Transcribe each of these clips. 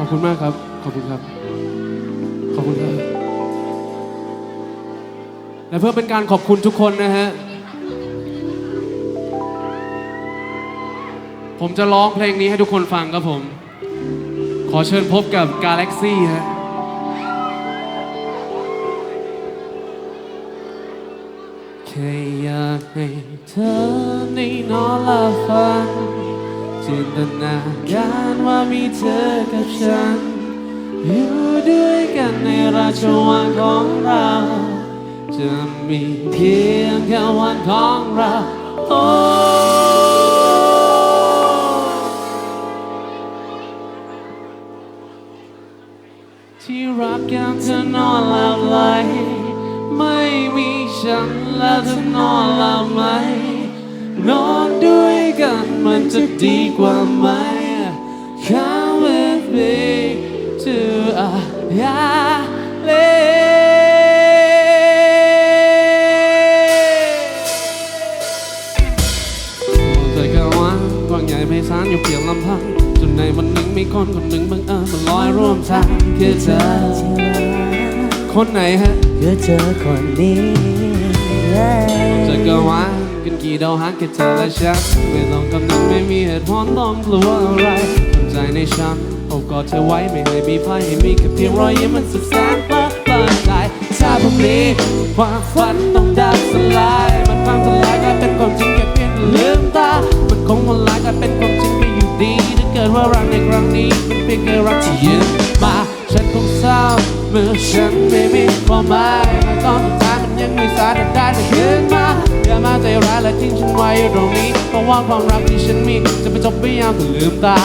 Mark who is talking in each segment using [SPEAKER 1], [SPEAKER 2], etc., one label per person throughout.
[SPEAKER 1] ขอบคุณมากครับ ขอบคุณครับ ขอบคุณครับ และเพื่อเป็นการขอบคุณทุกคนนะฮะ ผมจะร้องเพลงนี้ให้ทุกคนฟังครับผม ขอเชิญพบกับ Galaxy ฮะแค่อยากให้เธอในนอนหลับฝัน จินตนาการว่ามีเธอกับฉัน อยู่ด้วยกันในราชวังของเรา จะมีเพียงแค่วันของเราโอ้ที่รักยังเธอนอนหลับไหลไม่มีฉันแล้วเธอนอนหลับไหมนอนด้วยกัน มันจะดีกว่าไหม Come with me to a island ใจกว้างกว้างใหญ่ไพศาลอยู่เพียงลำพังจนในวันหนึ่งมีคนคนหนึ่งบังเอิญมาลอยร่วมทางคือเธอ คนไหนฮะ
[SPEAKER 2] คือเธอคนนี้
[SPEAKER 1] จะก็ว่ากัน กี่ดาหางแค่เธอและฉันไม่ต้องกำลังไม่มีเหตุผลต้องกลัวอะไรสนใจในฉันโอบกอดเธอไว้ไม่ให้มีภัยให้มีแค่เพียงรอยยิ้มมันสุดแสนเปิดเปิดใจถ้าพรุ่งนี้ความฝันต้องดับสลายมันพังทลายกลายเป็นความจริงแค่เพียงลืมตามันคงมันลายกลายเป็นความจริงไม่อยู่ดีถ้าเกิดว่ารักในครั้งนี้มันเพียงแค่รักที่ยืมมาฉันคงเศร้าเมื่อฉันไม่มีความหมายมันตอนสุดท้ายมันยังไม่สายได้แต่คืนมา อย่ามาใจร้ายและทิ้งฉันไว้อยู่ตรงนี้เพราะว่าความรักที่ฉันมีจะไปจบไม่ยามถึงลืมตา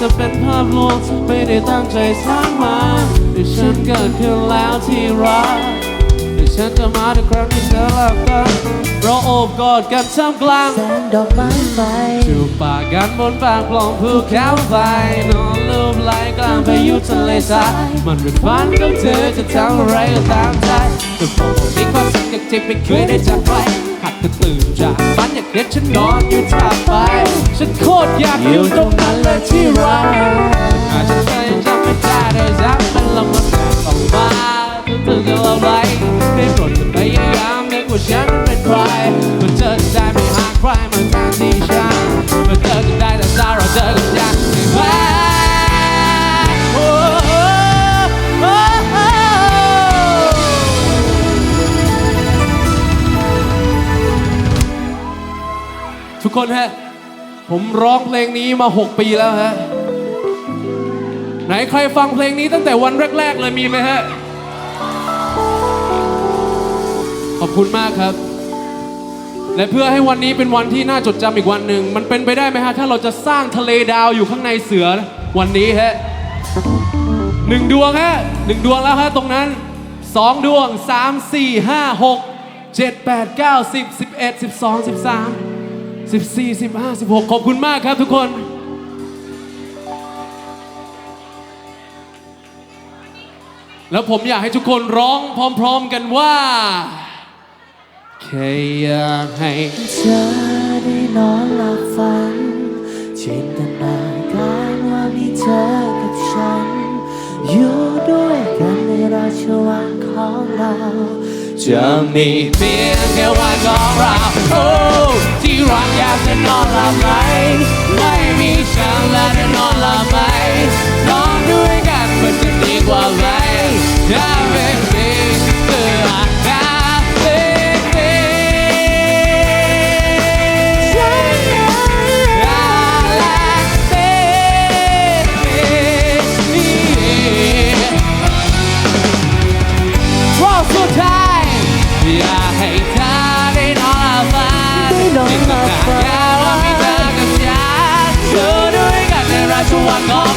[SPEAKER 1] จะเป็นภาพลวงไม่ได้ตั้งใจสร้างมาแต่ฉันเกิดขึ้นแล้วที่รักแต่ฉันจะมาในครั้งที่เธอหลับตาเราโอบกอดกันท่ามกลาง
[SPEAKER 2] แสงดอกไม้ไฟ
[SPEAKER 1] จูบปากกันบนปากปล่องภูเขาไฟนอนลูบไหลกลางพายุทะเลทรายมันเป็นฝันของเธอจะทำอะไรก็ตามใจแต่ผมมีความ อยากที่ไม่เคยได้จากไปหากเธอตื่นจากฝันอยากเห็นฉันนอนอยู่ท่าไป ฉันโคตรอยากอยู่ตรงนั้นเลยที่รักอาจจะเคยจำไม่ได้เลยซ้ำมันละมันต้องมาตื่นจะละไหล คนฮะ ผมร้องเพลงนี้มา 6 ปีแล้วฮะ ไหนใครฟังเพลงนี้ตั้งแต่วันแรก ๆ เลยมีไหมฮะ ขอบคุณมากครับ และเพื่อให้วันนี้เป็นวันที่น่าจดจำอีกวันหนึ่ง มันเป็นไปได้ไหมฮะ ถ้าเราจะสร้างทะเลดาวอยู่ข้างในเสือวันนี้ฮะหนึ่งดวงฮะหนึ่งดวงแล้วฮะตรงนั้นสองดวงสามสี่ห้าหกเจ็ดแปดเก้าสิบสิบเอ็ดสิบสองสิบสาม สิบสี่สิบห้าสิบหกขอบคุณมากครับทุกคนแล้วผมอยากให้ทุกคนร้องพร้อมๆกันว่าแค่อยากให้
[SPEAKER 2] เธอได้นอนหลับฝัน จินตนาการว่ามีเธอกับฉัน อยู่ด้วยกันในราชวังของเรา
[SPEAKER 1] จะมีเพียงแค่วันของเรา は